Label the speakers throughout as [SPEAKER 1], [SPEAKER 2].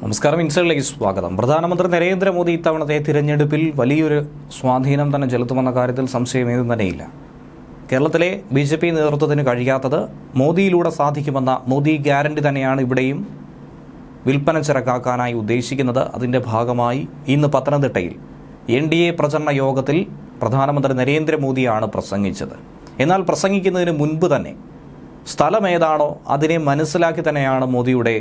[SPEAKER 1] നമസ്കാരം ഇൻസൈഡിലേക്ക് സ്വാഗതം. പ്രധാനമന്ത്രി നരേന്ദ്രമോദി ഇത്തവണത്തെ തിരഞ്ഞെടുപ്പിൽ വലിയൊരു സ്വാധീനം തന്നെ ചെലുത്തുമെന്ന കാര്യത്തിൽ സംശയമേതും തന്നെയില്ല. കേരളത്തിലെ ബി ജെ പി നേതൃത്വത്തിന് കഴിയാത്തത് മോദിയിലൂടെ സാധിക്കുമെന്ന മോദി ഗ്യാരണ്ടി തന്നെയാണ് ഇവിടെയും വിൽപ്പന ചരക്കാക്കാനായി ഉദ്ദേശിക്കുന്നത്. അതിന്റെ ഭാഗമായി ഇന്ന് പത്തനംതിട്ടയിൽ എൻ ഡി എ പ്രചരണ യോഗത്തിൽ പ്രധാനമന്ത്രി നരേന്ദ്രമോദിയാണ് പ്രസംഗിച്ചത്. എന്നാൽ പ്രസംഗിക്കുന്നതിന് മുൻപ് തന്നെ സ്ഥലമേതാണോ അതിനെ മനസ്സിലാക്കി തന്നെയാണ് മോദിയുടെ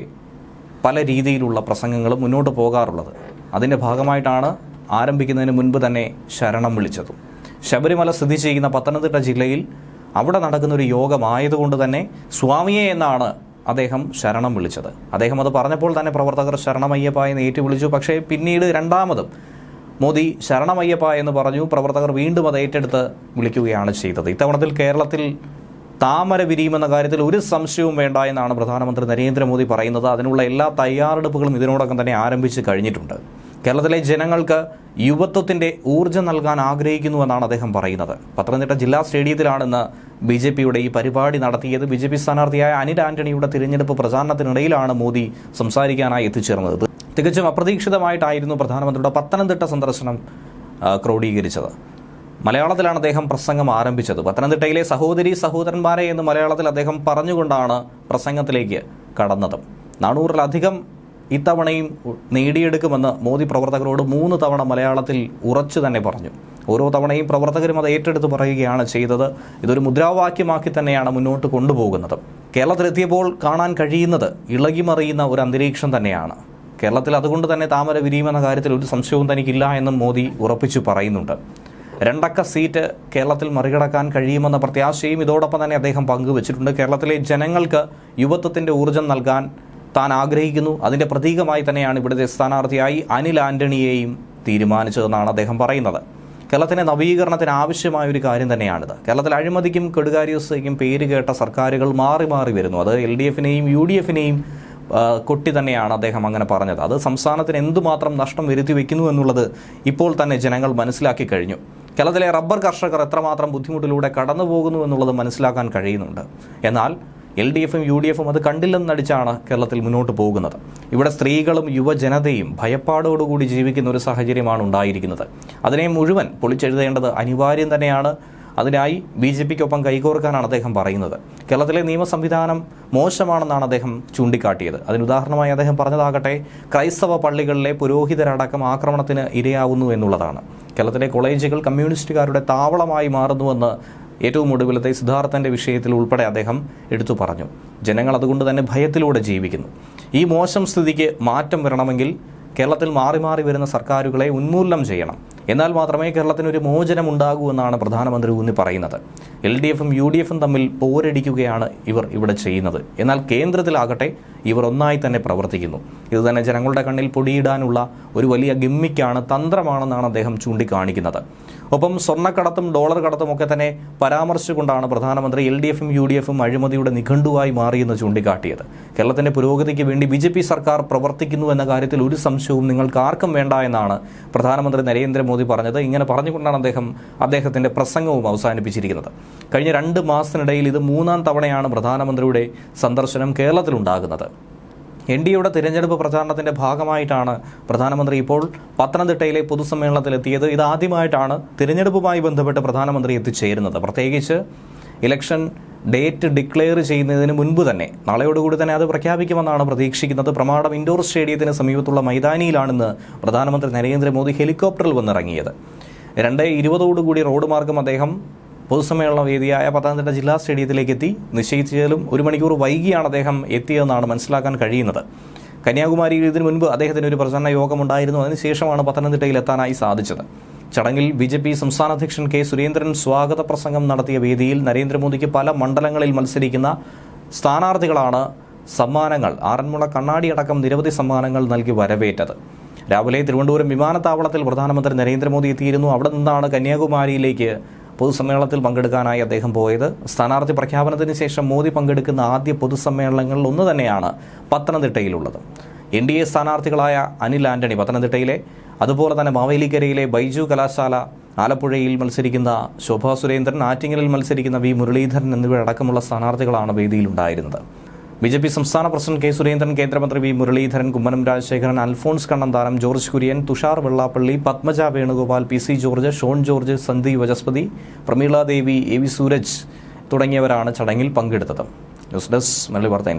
[SPEAKER 1] പല രീതിയിലുള്ള പ്രസംഗങ്ങളും മുന്നോട്ട് പോകാറുള്ളത്. അതിന്റെ ഭാഗമായിട്ടാണ് ആരംഭിക്കുന്നതിന് മുൻപ് തന്നെ ശരണം വിളിച്ചത്. ശബരിമല സ്ഥിതി ചെയ്യുന്ന പത്തനംതിട്ട ജില്ലയിൽ അവിടെ നടക്കുന്ന ഒരു യോഗമായതുകൊണ്ട് തന്നെ സ്വാമിയെ എന്നാണ് അദ്ദേഹം ശരണം വിളിച്ചത്. അദ്ദേഹം അത് പറഞ്ഞപ്പോൾ തന്നെ പ്രവർത്തകർ ശരണമയ്യപ്പ എന്ന് ഏറ്റുവിളിച്ചു. പക്ഷേ പിന്നീട് രണ്ടാമതും മോദി ശരണമയ്യപ്പ എന്ന് പറഞ്ഞു. പ്രവർത്തകർ വീണ്ടും അത് ഏറ്റെടുത്ത് വിളിക്കുകയാണ് ചെയ്തത്. ഇത്തവണത്തിൽ കേരളത്തിൽ താമര വിരിയുമെന്ന കാര്യത്തിൽ ഒരു സംശയവും വേണ്ട എന്നാണ് പ്രധാനമന്ത്രി നരേന്ദ്രമോദി പറയുന്നത്. അതിനുള്ള എല്ലാ തയ്യാറെടുപ്പുകളും ഇതിനോടകം തന്നെ ആരംഭിച്ച് കഴിഞ്ഞിട്ടുണ്ട്. കേരളത്തിലെ ജനങ്ങൾക്ക് യുവത്വത്തിന്റെ ഊർജം നൽകാൻ ആഗ്രഹിക്കുന്നു എന്നാണ് അദ്ദേഹം പറയുന്നത്. പത്തനംതിട്ട ജില്ലാ സ്റ്റേഡിയത്തിലാണ് ഇന്ന് ബി ജെ പിയുടെ ഈ പരിപാടി നടത്തിയത്. ബി ജെ പി സ്ഥാനാർത്ഥിയായ അനിൽ ആന്റണിയുടെ തിരഞ്ഞെടുപ്പ് പ്രചാരണത്തിനിടയിലാണ് മോദി സംസാരിക്കാനായി എത്തിച്ചേർന്നത്. തികച്ചും അപ്രതീക്ഷിതമായിട്ടായിരുന്നു പ്രധാനമന്ത്രിയുടെ പത്തനംതിട്ട സന്ദർശനം ക്രോഡീകരിച്ചത്. മലയാളത്തിലാണ് അദ്ദേഹം പ്രസംഗം ആരംഭിച്ചത്. പത്തനംതിട്ടയിലെ സഹോദരി സഹോദരന്മാരെ എന്ന് മലയാളത്തിൽ അദ്ദേഹം പറഞ്ഞുകൊണ്ടാണ് പ്രസംഗത്തിലേക്ക് കടന്നത്. നാനൂറിലധികം ഇത്തവണയും നേടിയെടുക്കുമെന്ന് മോദി പ്രവർത്തകരോട് മൂന്ന് തവണ മലയാളത്തിൽ ഉറച്ചു തന്നെ പറഞ്ഞു. ഓരോ തവണയും പ്രവർത്തകരും അത് ഏറ്റെടുത്ത് പറയുകയാണ് ചെയ്തത്. ഇതൊരു മുദ്രാവാക്യമാക്കി തന്നെയാണ് മുന്നോട്ട് കൊണ്ടുപോകുന്നത്. കേരളത്തിലെത്തിയപ്പോൾ കാണാൻ കഴിയുന്നത് ഇളകിമറിയുന്ന ഒരു അന്തരീക്ഷം തന്നെയാണ്. കേരളത്തിൽ അതുകൊണ്ട് തന്നെ താമര വിരിയുമെന്ന കാര്യത്തിൽ ഒരു സംശയവും തനിക്കില്ല എന്നും മോദി ഉറപ്പിച്ചു പറയുന്നുണ്ട്. രണ്ടക്ക സീറ്റ് കേരളത്തിൽ മറികടക്കാൻ കഴിയുമെന്ന പ്രത്യാശയും ഇതോടൊപ്പം തന്നെ അദ്ദേഹം പങ്കുവച്ചിട്ടുണ്ട്. കേരളത്തിലെ ജനങ്ങൾക്ക് യുവത്വത്തിന്റെ ഊർജം നൽകാൻ താൻ ആഗ്രഹിക്കുന്നു. അതിന്റെ പ്രതീകമായി തന്നെയാണ് ഇവിടുത്തെ സ്ഥാനാർത്ഥിയായി അനിൽ ആന്റണിയെയും തീരുമാനിച്ചതെന്നാണ് അദ്ദേഹം പറയുന്നത്. കേരളത്തിന്റെ നവീകരണത്തിന് ആവശ്യമായ ഒരു കാര്യം തന്നെയാണിത്. കേരളത്തിൽ അഴിമതിക്കും കെടുകാര്യസ്ഥയ്ക്കും പേര് കേട്ട സർക്കാരുകൾ മാറി മാറി വരുന്നു. അത് എൽ ഡി എഫിനെയും യു ഡി എഫിനെയും കൊട്ടി തന്നെയാണ് അദ്ദേഹം അങ്ങനെ പറഞ്ഞത്. അത് സംസ്ഥാനത്തിന് എന്തുമാത്രം നഷ്ടം വരുത്തി വെക്കുന്നു എന്നുള്ളത് ഇപ്പോൾ തന്നെ ജനങ്ങൾ മനസ്സിലാക്കി കഴിഞ്ഞു. കേരളത്തിലെ റബ്ബർ കർഷകർ എത്രമാത്രം ബുദ്ധിമുട്ടിലൂടെ കടന്നു പോകുന്നു എന്നുള്ളത് മനസ്സിലാക്കാൻ കഴിയുന്നുണ്ട്. എന്നാൽ എൽ ഡി എഫും യു ഡി എഫും അത് കണ്ടില്ലെന്നടിച്ചാണ് കേരളത്തിൽ മുന്നോട്ട് പോകുന്നത്. ഇവിടെ സ്ത്രീകളും യുവജനതയും ഭയപ്പാടോടുകൂടി ജീവിക്കുന്ന ഒരു സാഹചര്യമാണ് ഉണ്ടായിരിക്കുന്നത്. അതിനെ മുഴുവൻ പൊളിച്ചെഴുതേണ്ടത് അനിവാര്യം തന്നെയാണ്. അതിനായി ബി ജെ പിക്കൊപ്പം കൈകോർക്കാനാണ് അദ്ദേഹം പറയുന്നത്. കേരളത്തിലെ നിയമ സംവിധാനം മോശമാണെന്നാണ് അദ്ദേഹം ചൂണ്ടിക്കാട്ടിയത്. അതിനുദാഹരണമായി അദ്ദേഹം പറഞ്ഞതാകട്ടെ ക്രൈസ്തവ പള്ളികളിലെ പുരോഹിതരടക്കം ആക്രമണത്തിന് ഇരയാവുന്നു എന്നുള്ളതാണ്. കേരളത്തിലെ കോളേജുകൾ കമ്മ്യൂണിസ്റ്റുകാരുടെ താവളമായി മാറുന്നുവെന്ന് ഏറ്റവും ഒടുവിലത്തെ സിദ്ധാർത്ഥന്റെ വിഷയത്തിൽ ഉൾപ്പെടെ അദ്ദേഹം എടുത്തു പറഞ്ഞു. ജനങ്ങൾ അതുകൊണ്ട് തന്നെ ഭയത്തിലൂടെ ജീവിക്കുന്നു. ഈ മോശം സ്ഥിതിക്ക് മാറ്റം വരണമെങ്കിൽ കേരളത്തിൽ മാറി മാറി വരുന്ന സർക്കാരുകളെ ഉന്മൂലനം ചെയ്യണം. എന്നാൽ മാത്രമേ കേരളത്തിന് ഒരു മോചനം ഉണ്ടാകൂ എന്നാണ് പ്രധാനമന്ത്രി ഊന്നി പറയുന്നത്. എൽ ഡി എഫും യു ഡി എഫും തമ്മിൽ പോരടിക്കുകയാണ് ഇവർ ഇവിടെ ചെയ്യുന്നത്. എന്നാൽ കേന്ദ്രത്തിലാകട്ടെ ഇവർ ഒന്നായി തന്നെ പ്രവർത്തിക്കുന്നു. ഇത് തന്നെ ജനങ്ങളുടെ കണ്ണിൽ പൊടിയിടാനുള്ള ഒരു വലിയ ഗിമ്മിക്കാണ് തന്ത്രമാണെന്നാണ് അദ്ദേഹം ചൂണ്ടിക്കാണിക്കുന്നത്. ഒപ്പം സ്വർണക്കടത്തും ഡോളർ കടത്തും ഒക്കെ തന്നെ പരാമർശിച്ചുകൊണ്ടാണ് പ്രധാനമന്ത്രി എൽ ഡി എഫും യു ഡി എഫും അഴിമതിയുടെ നിഘണ്ടുവായി മാറിയെന്ന് ചൂണ്ടിക്കാട്ടിയത്. കേരളത്തിന്റെ പുരോഗതിക്ക് വേണ്ടി ബി ജെ പി സർക്കാർ പ്രവർത്തിക്കുന്നു എന്ന കാര്യത്തിൽ ഒരു സംശയവും നിങ്ങൾക്ക് ആർക്കും വേണ്ട എന്നാണ് പ്രധാനമന്ത്രി നരേന്ദ്രമോദി പറഞ്ഞത്. ഇങ്ങനെ പറഞ്ഞുകൊണ്ടാണ് അദ്ദേഹം അദ്ദേഹത്തിന്റെ പ്രസംഗവും അവസാനിപ്പിച്ചിരിക്കുന്നത്. കഴിഞ്ഞ രണ്ട് മാസത്തിനിടയിൽ ഇത് മൂന്നാം തവണയാണ് പ്രധാനമന്ത്രിയുടെ സന്ദർശനം കേരളത്തിലുണ്ടാകുന്നത്. എൻ ഡി എയുടെ തിരഞ്ഞെടുപ്പ് പ്രചാരണത്തിന്റെ ഭാഗമായിട്ടാണ് പ്രധാനമന്ത്രി ഇപ്പോൾ പത്തനംതിട്ടയിലെ പൊതുസമ്മേളനത്തിലെത്തിയത്. ഇതാദ്യമായിട്ടാണ് തിരഞ്ഞെടുപ്പുമായി ബന്ധപ്പെട്ട് പ്രധാനമന്ത്രി എത്തിച്ചേരുന്നത്. പ്രത്യേകിച്ച് ഇലക്ഷൻ ഡേറ്റ് ഡിക്ലെയർ ചെയ്യുന്നതിന് മുൻപ് തന്നെ നാളെയോടുകൂടി തന്നെ അത് പ്രഖ്യാപിക്കുമെന്നാണ് പ്രതീക്ഷിക്കുന്നത്. പ്രമാടം ഇൻഡോർ സ്റ്റേഡിയത്തിന് സമീപത്തുള്ള മൈതാനിയിലാണിന്ന് പ്രധാനമന്ത്രി നരേന്ദ്രമോദി ഹെലികോപ്റ്ററിൽ വന്നിറങ്ങിയത്. രണ്ട് ഇരുപതോടുകൂടി റോഡ് മാർഗം അദ്ദേഹം പൊതുസമ്മേളന വേദിയായ പത്തനംതിട്ട ജില്ലാ സ്റ്റേഡിയത്തിലേക്ക് എത്തി നിശ്ചയിച്ചതിലും ഒരു മണിക്കൂർ വൈകിയാണ് അദ്ദേഹം എത്തിയതെന്നാണ് മനസ്സിലാക്കാൻ കഴിയുന്നത്. കന്യാകുമാരിയിൽ ഇതിനു മുൻപ് അദ്ദേഹത്തിന് ഒരു പ്രചരണ യോഗമുണ്ടായിരുന്നു. അതിനുശേഷമാണ് പത്തനംതിട്ടയിൽ എത്താനായി സാധിച്ചത്. ചടങ്ങിൽ ബി ജെ പി സംസ്ഥാന അധ്യക്ഷൻ കെ സുരേന്ദ്രൻ സ്വാഗത പ്രസംഗം നടത്തിയ വേദിയിൽ നരേന്ദ്രമോദിക്ക് പല മണ്ഡലങ്ങളിൽ മത്സരിക്കുന്ന സ്ഥാനാർത്ഥികളാണ് സമ്മാനങ്ങൾ. ആറന്മുള കണ്ണാടി അടക്കം നിരവധി സമ്മാനങ്ങൾ നൽകി വരവേറ്റത്. രാവിലെ തിരുവനന്തപുരം വിമാനത്താവളത്തിൽ പ്രധാനമന്ത്രി നരേന്ദ്രമോദി എത്തിയിരുന്നു. അവിടെ നിന്നാണ് കന്യാകുമാരിയിലേക്ക് പൊതുസമ്മേളനത്തിൽ പങ്കെടുക്കാനായി അദ്ദേഹം പോയത്. സ്ഥാനാർത്ഥി പ്രഖ്യാപനത്തിന് ശേഷം മോദി പങ്കെടുക്കുന്ന ആദ്യ പൊതുസമ്മേളനങ്ങളിൽ ഒന്ന് തന്നെയാണ് പത്തനംതിട്ടയിലുള്ളത്. എൻ ഡി എ സ്ഥാനാർത്ഥികളായ അനിൽ ആന്റണി പത്തനംതിട്ടയിലെ അതുപോലെ തന്നെ മാവേലിക്കരയിലെ ബൈജു കലാശാല ആലപ്പുഴയിൽ മത്സരിക്കുന്ന ശോഭാ സുരേന്ദ്രൻ ആറ്റിങ്ങലിൽ മത്സരിക്കുന്ന വി മുരളീധരൻ എന്നിവരടക്കമുള്ള സ്ഥാനാർത്ഥികളാണ് വേദിയിലുണ്ടായിരുന്നത്. ബി ജെ പി സംസ്ഥാന പ്രസിഡന്റ് കെ സുരേന്ദ്രൻ കേന്ദ്രമന്ത്രി V Muraleedharan Kummanam Rajasekharan Alphons Kannanthanam George Kurian Thushar Vellappally Padmaja Venugopal P C George Shone George Sandeep Vajaspathi Prameela Devi A V Sooraj തുടങ്ങിയവരാണ് ചടങ്ങിൽ പങ്കെടുത്തത്. ന്യൂസ് ഡെസ്ക് മലയാളി വാർത്ത